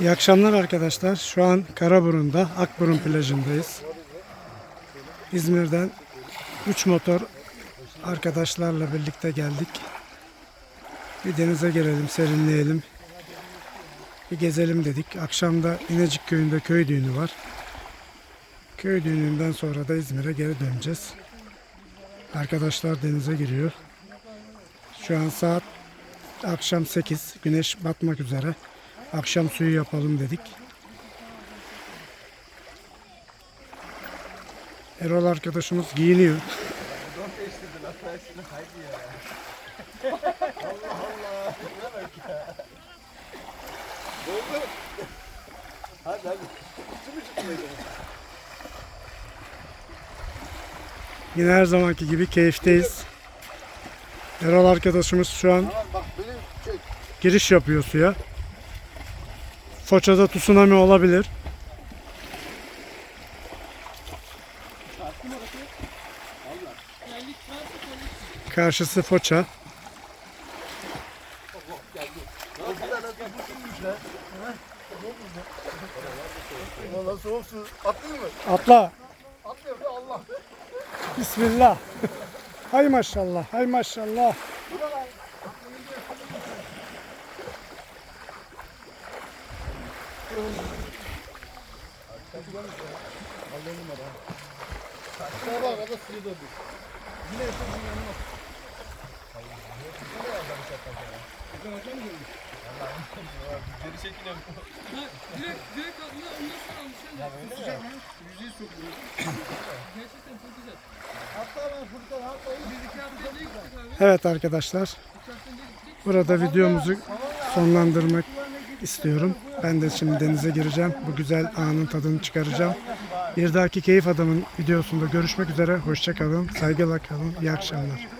İyi akşamlar arkadaşlar. Şu an Karaburun'da Akburun plajındayız. İzmir'den 3 motor arkadaşlarla birlikte geldik. Bir denize girelim, serinleyelim. Bir gezelim dedik. Akşamda İnecik köyünde köy düğünü var. Köy düğününden sonra da İzmir'e geri döneceğiz. Arkadaşlar denize giriyor. Şu an saat akşam 8. Güneş batmak üzere. Akşam suyu yapalım dedik. Erol arkadaşımız giyiniyor. Yine her zamanki gibi keyifteyiz. Erol arkadaşımız şu an şey, giriş yapıyor suya. Foça'da tsunami olabilir. Karşısı Foça. Atla. Bismillah. Hay maşallah. Hay maşallah. Evet arkadaşlar. Burada videomuzu sonlandırmak istiyorum. Ben de şimdi denize gireceğim. Bu güzel anın tadını çıkaracağım. Bir dahaki Keyif Adam'ın videosunda görüşmek üzere. Hoşçakalın. Saygıyla kalın. İyi akşamlar.